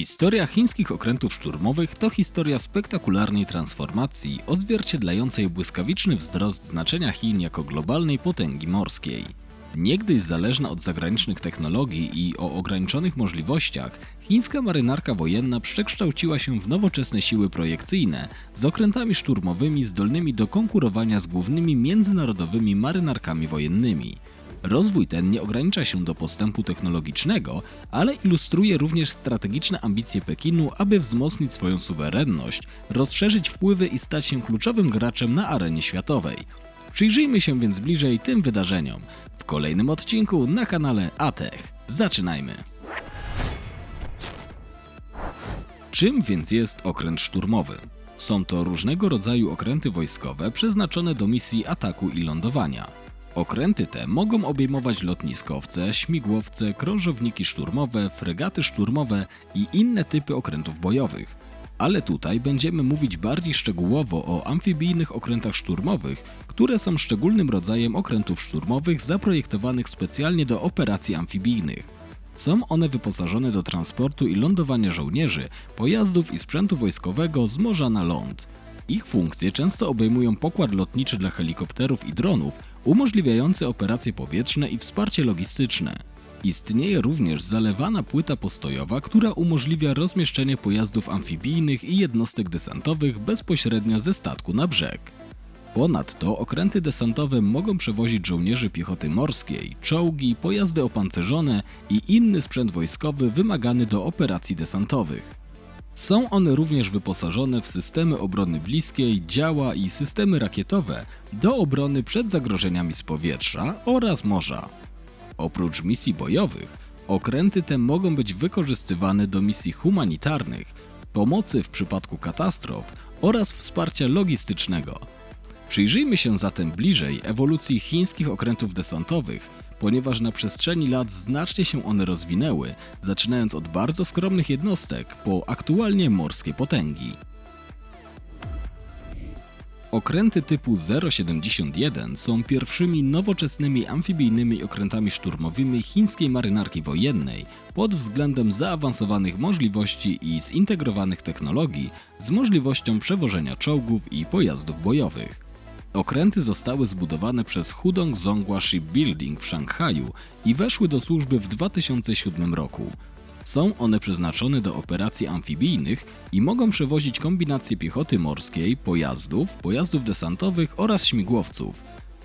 Historia chińskich okrętów szturmowych to historia spektakularnej transformacji odzwierciedlającej błyskawiczny wzrost znaczenia Chin jako globalnej potęgi morskiej. Niegdyś zależna od zagranicznych technologii i o ograniczonych możliwościach, chińska marynarka wojenna przekształciła się w nowoczesne siły projekcyjne z okrętami szturmowymi zdolnymi do konkurowania z głównymi międzynarodowymi marynarkami wojennymi. Rozwój ten nie ogranicza się do postępu technologicznego, ale ilustruje również strategiczne ambicje Pekinu, aby wzmocnić swoją suwerenność, rozszerzyć wpływy i stać się kluczowym graczem na arenie światowej. Przyjrzyjmy się więc bliżej tym wydarzeniom w kolejnym odcinku na kanale Atech. Zaczynajmy! Czym więc jest okręt szturmowy? Są to różnego rodzaju okręty wojskowe przeznaczone do misji ataku i lądowania. Okręty te mogą obejmować lotniskowce, śmigłowce, krążowniki szturmowe, fregaty szturmowe i inne typy okrętów bojowych. Ale tutaj będziemy mówić bardziej szczegółowo o amfibijnych okrętach szturmowych, które są szczególnym rodzajem okrętów szturmowych zaprojektowanych specjalnie do operacji amfibijnych. Są one wyposażone do transportu i lądowania żołnierzy, pojazdów i sprzętu wojskowego z morza na ląd. Ich funkcje często obejmują pokład lotniczy dla helikopterów i dronów, umożliwiający operacje powietrzne i wsparcie logistyczne. Istnieje również zalewana płyta postojowa, która umożliwia rozmieszczenie pojazdów amfibijnych i jednostek desantowych bezpośrednio ze statku na brzeg. Ponadto okręty desantowe mogą przewozić żołnierzy piechoty morskiej, czołgi, pojazdy opancerzone i inny sprzęt wojskowy wymagany do operacji desantowych. Są one również wyposażone w systemy obrony bliskiej, działa i systemy rakietowe do obrony przed zagrożeniami z powietrza oraz morza. Oprócz misji bojowych, okręty te mogą być wykorzystywane do misji humanitarnych, pomocy w przypadku katastrof oraz wsparcia logistycznego. Przyjrzyjmy się zatem bliżej ewolucji chińskich okrętów desantowych, ponieważ na przestrzeni lat znacznie się one rozwinęły, zaczynając od bardzo skromnych jednostek po aktualnie morskie potęgi. Okręty typu 071 są pierwszymi nowoczesnymi amfibijnymi okrętami szturmowymi chińskiej marynarki wojennej pod względem zaawansowanych możliwości i zintegrowanych technologii z możliwością przewożenia czołgów i pojazdów bojowych. Okręty zostały zbudowane przez Hudong Zhonghua Shipbuilding w Szanghaju i weszły do służby w 2007 roku. Są one przeznaczone do operacji amfibijnych i mogą przewozić kombinacje piechoty morskiej, pojazdów, pojazdów desantowych oraz śmigłowców.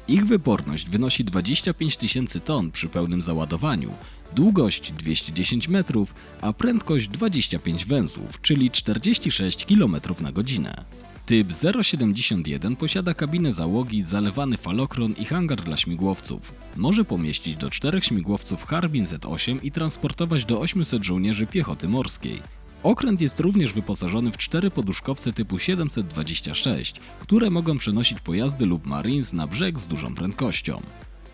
Ich wyporność wynosi 25 tysięcy ton przy pełnym załadowaniu, długość 210 metrów, a prędkość 25 węzłów, czyli 46 km na godzinę. Typ 071 posiada kabinę załogi, zalewany falokron i hangar dla śmigłowców. Może pomieścić do czterech śmigłowców Harbin Z-8 i transportować do 800 żołnierzy piechoty morskiej. Okręt jest również wyposażony w cztery poduszkowce typu 726, które mogą przenosić pojazdy lub marines na brzeg z dużą prędkością.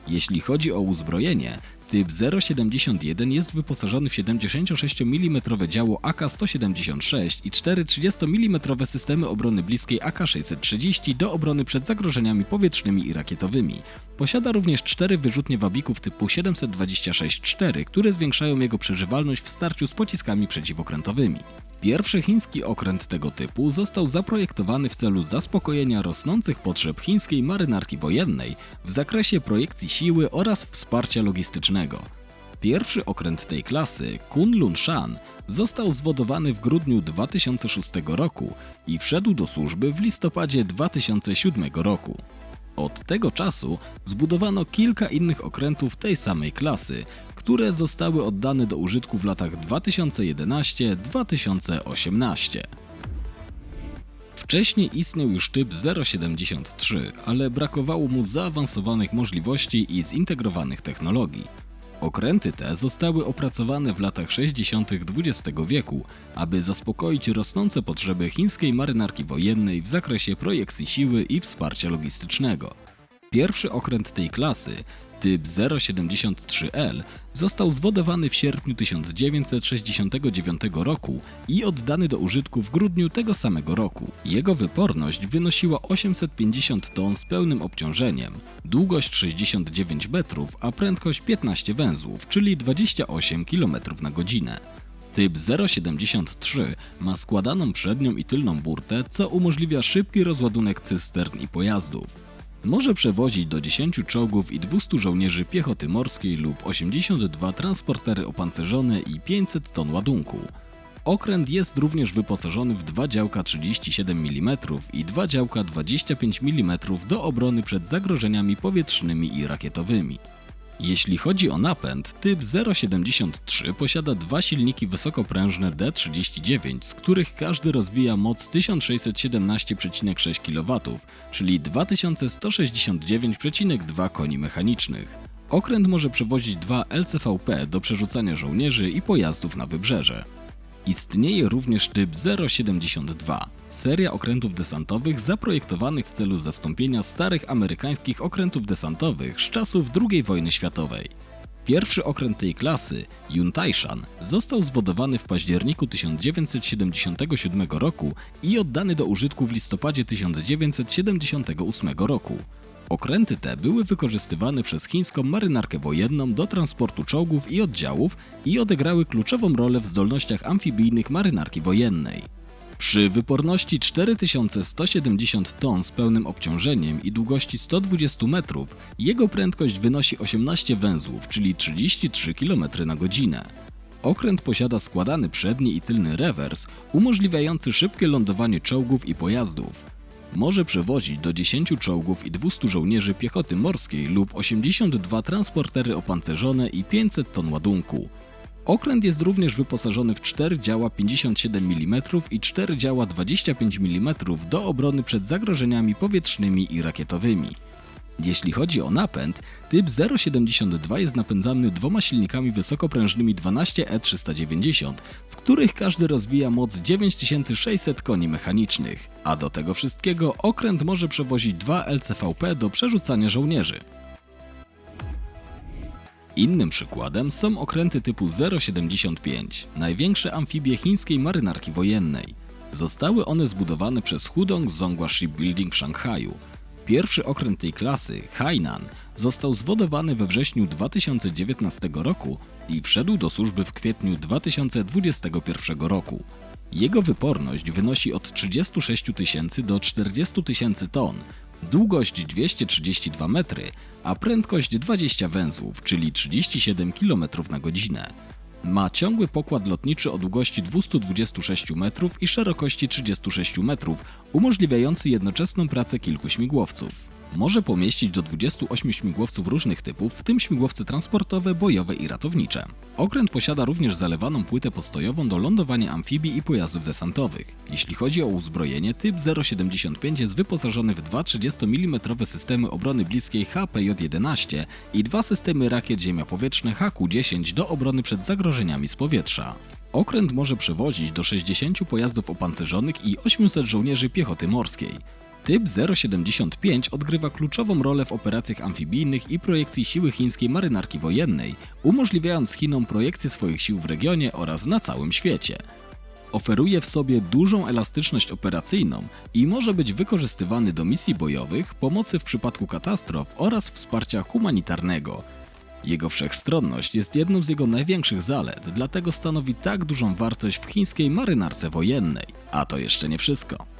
Jeśli chodzi o uzbrojenie, typ 071 jest wyposażony w 76 mm działo AK-176 i 4 30 mm systemy obrony bliskiej AK-630 do obrony przed zagrożeniami powietrznymi i rakietowymi. Posiada również cztery wyrzutnie wabików typu 726-4, które zwiększają jego przeżywalność w starciu z pociskami przeciwokrętowymi. Pierwszy chiński okręt tego typu został zaprojektowany w celu zaspokojenia rosnących potrzeb chińskiej marynarki wojennej w zakresie projekcji siły oraz wsparcia logistycznego. Pierwszy okręt tej klasy, Kunlun Shan, został zwodowany w grudniu 2006 roku i wszedł do służby w listopadzie 2007 roku. Od tego czasu zbudowano kilka innych okrętów tej samej klasy, które zostały oddane do użytku w latach 2011-2018. Wcześniej istniał już typ 073, ale brakowało mu zaawansowanych możliwości i zintegrowanych technologii. Okręty te zostały opracowane w latach 60. XX wieku, aby zaspokoić rosnące potrzeby chińskiej marynarki wojennej w zakresie projekcji siły i wsparcia logistycznego. Pierwszy okręt tej klasy, typ 073L, został zwodowany w sierpniu 1969 roku i oddany do użytku w grudniu tego samego roku. Jego wyporność wynosiła 850 ton z pełnym obciążeniem, długość 69 metrów, a prędkość 15 węzłów, czyli 28 km na godzinę. Typ 073 ma składaną przednią i tylną burtę, co umożliwia szybki rozładunek cystern i pojazdów. Może przewozić do 10 czołgów i 200 żołnierzy piechoty morskiej lub 82 transportery opancerzone i 500 ton ładunku. Okręt jest również wyposażony w dwa działka 37 mm i dwa działka 25 mm do obrony przed zagrożeniami powietrznymi i rakietowymi. Jeśli chodzi o napęd, typ 073 posiada dwa silniki wysokoprężne D39, z których każdy rozwija moc 1617,6 kW, czyli 2169,2 koni mechanicznych. Okręt może przewozić dwa LCVP do przerzucania żołnierzy i pojazdów na wybrzeże. Istnieje również typ 072, seria okrętów desantowych zaprojektowanych w celu zastąpienia starych amerykańskich okrętów desantowych z czasów II wojny światowej. Pierwszy okręt tej klasy, Yuntaishan, został zwodowany w październiku 1977 roku i oddany do użytku w listopadzie 1978 roku. Okręty te były wykorzystywane przez chińską marynarkę wojenną do transportu czołgów i oddziałów i odegrały kluczową rolę w zdolnościach amfibijnych marynarki wojennej. Przy wyporności 4170 ton z pełnym obciążeniem i długości 120 metrów, jego prędkość wynosi 18 węzłów, czyli 33 km na godzinę. Okręt posiada składany przedni i tylny rewers, umożliwiający szybkie lądowanie czołgów i pojazdów. Może przewozić do 10 czołgów i 200 żołnierzy piechoty morskiej lub 82 transportery opancerzone i 500 ton ładunku. Okręt jest również wyposażony w 4 działa 57 mm i 4 działa 25 mm do obrony przed zagrożeniami powietrznymi i rakietowymi. Jeśli chodzi o napęd, typ 072 jest napędzany dwoma silnikami wysokoprężnymi 12E390, z których każdy rozwija moc 9600 koni mechanicznych. A do tego wszystkiego okręt może przewozić dwa LCVP do przerzucania żołnierzy. Innym przykładem są okręty typu 075, największe amfibie chińskiej marynarki wojennej. Zostały one zbudowane przez Hudong Zhonghua Shipbuilding w Szanghaju. Pierwszy okręt tej klasy, Hainan, został zwodowany we wrześniu 2019 roku i wszedł do służby w kwietniu 2021 roku. Jego wyporność wynosi od 36 tysięcy do 40 tysięcy ton, długość 232 metry, a prędkość 20 węzłów, czyli 37 km na godzinę. Ma ciągły pokład lotniczy o długości 226 metrów i szerokości 36 metrów, umożliwiający jednoczesną pracę kilku śmigłowców. Może pomieścić do 28 śmigłowców różnych typów, w tym śmigłowce transportowe, bojowe i ratownicze. Okręt posiada również zalewaną płytę postojową do lądowania amfibii i pojazdów desantowych. Jeśli chodzi o uzbrojenie, typ 075 jest wyposażony w dwa 30 mm systemy obrony bliskiej HPJ-11 i dwa systemy rakiet ziemia-powietrzne HQ-10 do obrony przed zagrożeniami z powietrza. Okręt może przewozić do 60 pojazdów opancerzonych i 800 żołnierzy piechoty morskiej. Typ 075 odgrywa kluczową rolę w operacjach amfibijnych i projekcji siły chińskiej marynarki wojennej, umożliwiając Chinom projekcję swoich sił w regionie oraz na całym świecie. Oferuje w sobie dużą elastyczność operacyjną i może być wykorzystywany do misji bojowych, pomocy w przypadku katastrof oraz wsparcia humanitarnego. Jego wszechstronność jest jedną z jego największych zalet, dlatego stanowi tak dużą wartość w chińskiej marynarce wojennej. A to jeszcze nie wszystko.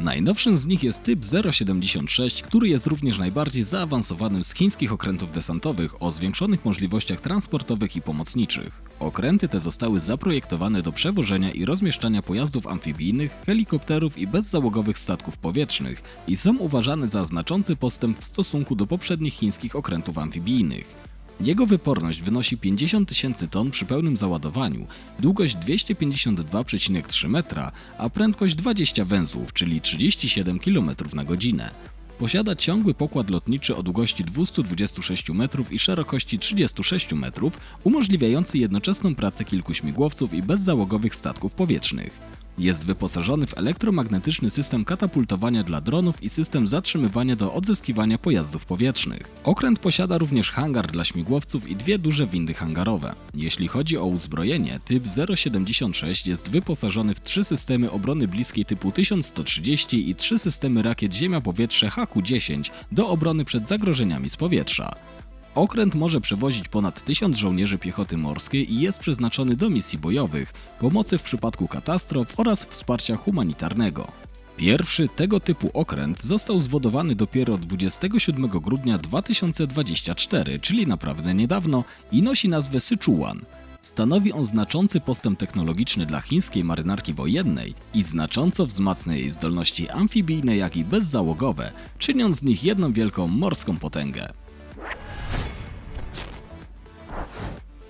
Najnowszym z nich jest typ 076, który jest również najbardziej zaawansowanym z chińskich okrętów desantowych o zwiększonych możliwościach transportowych i pomocniczych. Okręty te zostały zaprojektowane do przewożenia i rozmieszczania pojazdów amfibijnych, helikopterów i bezzałogowych statków powietrznych i są uważane za znaczący postęp w stosunku do poprzednich chińskich okrętów amfibijnych. Jego wyporność wynosi 50 tysięcy ton przy pełnym załadowaniu, długość 252,3 metra, a prędkość 20 węzłów, czyli 37 km na godzinę. Posiada ciągły pokład lotniczy o długości 226 metrów i szerokości 36 metrów, umożliwiający jednoczesną pracę kilku śmigłowców i bezzałogowych statków powietrznych. Jest wyposażony w elektromagnetyczny system katapultowania dla dronów i system zatrzymywania do odzyskiwania pojazdów powietrznych. Okręt posiada również hangar dla śmigłowców i dwie duże windy hangarowe. Jeśli chodzi o uzbrojenie, typ 076 jest wyposażony w trzy systemy obrony bliskiej typu 1130 i trzy systemy rakiet ziemia-powietrze HQ-10 do obrony przed zagrożeniami z powietrza. Okręt może przewozić ponad 1000 żołnierzy piechoty morskiej i jest przeznaczony do misji bojowych, pomocy w przypadku katastrof oraz wsparcia humanitarnego. Pierwszy tego typu okręt został zwodowany dopiero 27 grudnia 2024, czyli naprawdę niedawno i nosi nazwę Sichuan. Stanowi on znaczący postęp technologiczny dla chińskiej marynarki wojennej i znacząco wzmacnia jej zdolności amfibijne, jak i bezzałogowe, czyniąc z nich jedną wielką morską potęgę.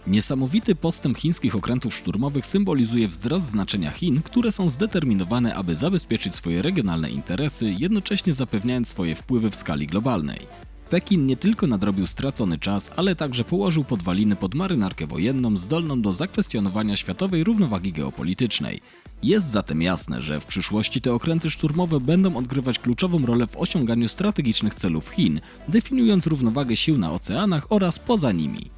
Niesamowity postęp chińskich okrętów szturmowych symbolizuje wzrost znaczenia Chin, które są zdeterminowane, aby zabezpieczyć swoje regionalne interesy, jednocześnie zapewniając swoje wpływy w skali globalnej. Pekin nie tylko nadrobił stracony czas, ale także położył podwaliny pod marynarkę wojenną zdolną do zakwestionowania światowej równowagi geopolitycznej. Jest zatem jasne, że w przyszłości te okręty szturmowe będą odgrywać kluczową rolę w osiąganiu strategicznych celów Chin, definiując równowagę sił na oceanach oraz poza nimi.